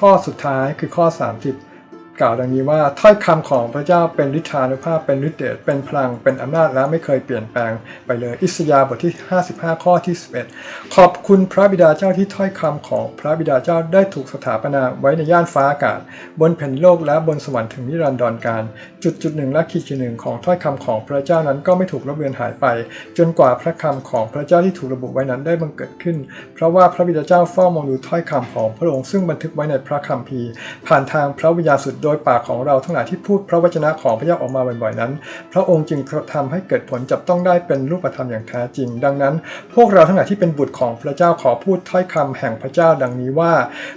ข้อสุดท้ายคือข้อ 30 กล่าวดังนี้ว่าถ้อยคำของพระเจ้าเป็นฤทธานุภาพเป็นฤทธิเดชเป็นพลังเป็นอำนาจและไม่เคยเปลี่ยนแปลงไปเลยอิสยาบทที่ 55 ข้อที่ 11 ขอบคุณพระบิดาเจ้าที่ถ้อยคำของพระบิดาเจ้าได้ถูกสถาปนาไว้ในย่านฟ้าอากาศ บนแผ่นโลกและบนสวรรค์ถึงนิรันดรการ จุดจุดหนึ่งและขีดขีดหนึ่งของถ้อยคำของพระเจ้านั้นก็ไม่ถูกลบเลือนหายไป จนกว่าพระคำของพระเจ้าที่ถูกระบุไว้นั้นได้บังเกิดขึ้น เพราะว่าพระบิดาเจ้าเฝ้ามองดูถ้อยคำของพระองค์ซึ่งบันทึกไว้ในพระคัมภีร์ ผ่านทางพระวิญญาณสุดโดยปากของเราทั้งหลายที่พูดพระวจนะของพระเจ้าออกมาบ่อยๆนั้น พระองค์จึงทำให้เกิดผลจับต้องได้เป็นรูปธรรมอย่างแท้จริง ดังนั้น พวกเราทั้งหลายที่เป็นบุตรของพระเจ้าขอพูดถ้อยคำแห่งพระเจ้าดังนี้ว่า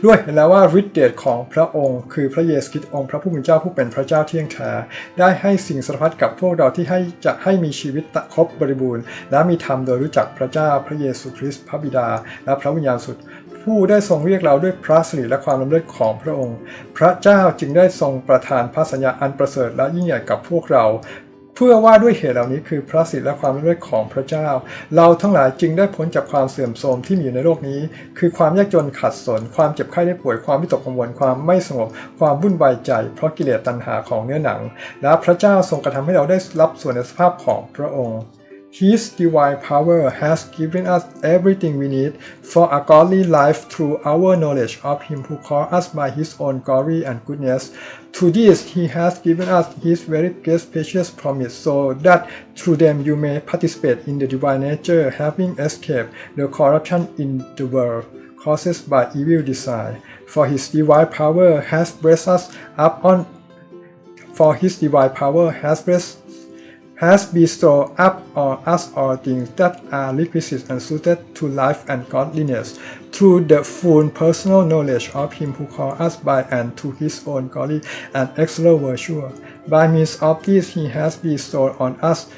ด้วยเห็นแล้วว่าฤทธิเดชของพระองค์ คือพระเยซูคริสต์องค์พระผู้เป็นเจ้าผู้เป็นพระเจ้าเที่ยงแท้ได้ให้สิ่งสารพัดกับพวกเราที่ให้จะให้มีชีวิตครบบริบูรณ์ และมีธรรมโดยรู้จักพระเจ้าพระเยซูคริสต์พระบิดา และพระวิญญาณสุด ผู้ได้ทรงเรียกเราด้วยพระสิริและความลำเลิศของพระองค์ พระเจ้าจึงได้ทรงประทานพระสัญญาอันประเสริฐและยิ่งใหญ่กับพวกเราเพื่อว่าด้วยเหตุเหล่านี้คือพระสิทธิและความเลิศของพระเจ้า เราทั้งหลายจึงได้พ้นจากความเสื่อมโทรมที่มีอยู่ในโลกนี้ คือความยากจนขัดสน ความเจ็บไข้ได้ป่วยความวิตกกังวลความไม่สงบ ความวุ่นวายใจ เพราะกิเลสตัณหาของเนื้อหนัง และพระเจ้าทรงกระทำให้เราได้รับส่วนในสภาพของพระองค์ His divine power has given us everything we need for a godly life through our knowledge of Him who called us by His own glory and goodness. To this, He has given us His very great precious promise, so that through them you may participate in the divine nature, having escaped the corruption in the world caused by evil desire. For His divine power has blessed us up on. For His divine power has blessed has bestowed up on us all things that are requisite and suited to life and godliness, through the full personal knowledge of Him who called us by and to His own glory and excellent virtue. By means of this, He has bestowed on us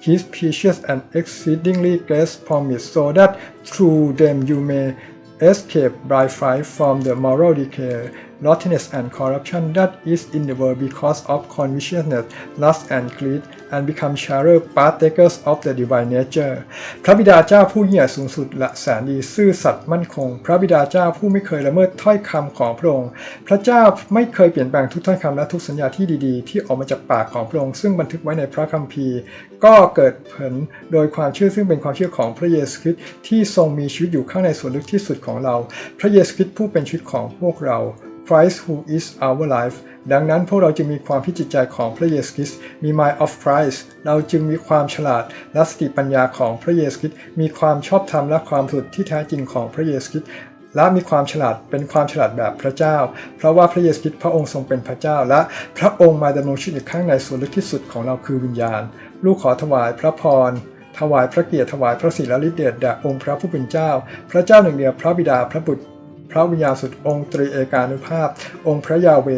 His precious and exceedingly great promise, so that through them you may escape by flight from the moral decay, rottenness, and corruption that is in the world because of covetousness, lust, and greed, and become sharer partakers of the divine nature พระบิดาเจ้าผู้ยิ่งใหญ่สูงสุดและแสนดีซื่อสัตย์มั่นคง พระบิดาเจ้าผู้ไม่เคยละเมิดถ้อยคำของพระองค์ พระเจ้าไม่เคยเปลี่ยนแปลงทุกถ้อยคำและทุกสัญญาที่ดีๆ ที่ออกมาจากปากของพระองค์ซึ่งบันทึกไว้ในพระคัมภีร์ ก็เกิดผลโดยความเชื่อซึ่งเป็นความเชื่อของพระเยซูคริสต์ที่ทรงมีชีวิตอยู่ข้างในส่วนลึกที่สุดของเรา พระเยซูคริสต์ผู้เป็นชีวิตของพวกเรา Christ who is our life ดังนั้นพวกเราจึงมีความพิจิตใจของพระเยซูคริสต์มี mind of Christ เราจึงมีความฉลาดและสติปัญญาของพระเยซูคริสต์มีความชอบธรรมและความสุดที่แท้จริงของพระเยซูคริสต์และมีความฉลาดเป็นความฉลาดแบบพระเจ้า เพราะว่าพระเยซูคริสต์พระองค์ทรงเป็นพระเจ้า และพระองค์มาดำรงชีวิตข้างในส่วนลึกที่สุดของเราคือวิญญาณ ลูกขอถวายพระพรถวายพระเกียรติถวายพระศิลฤทธิเดชแด่องค์พระผู้เป็นเจ้า พระเจ้าหนึ่งเดียวพระบิดาพระบุตร ระวิญญาณสุดองค์ตรีเอกานุภาพ องค์พระยาเว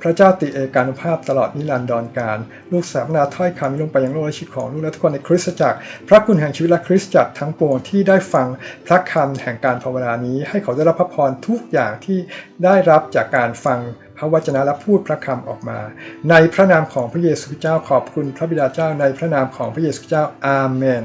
พระเจ้าตรีเอกานุภาพตลอดนิรันดรการ ลูกสามนาถ้อยคำลงไปยังโลกและชีวิตของลูกและทุกคนในคริสตจักร พระคุณแห่งชีวิตและคริสตจักรทั้งปวงที่ได้ฟังพระคำแห่งการภาวนานี้ ให้เขาได้รับพระพรทุกอย่างที่ได้รับจากการฟังพระวจนะและพูดพระคำออกมา ในพระนามของพระเยซูคริสต์เจ้าขอบคุณพระบิดาเจ้าในพระนามของพระเยซูคริสต์เจ้าอาเมน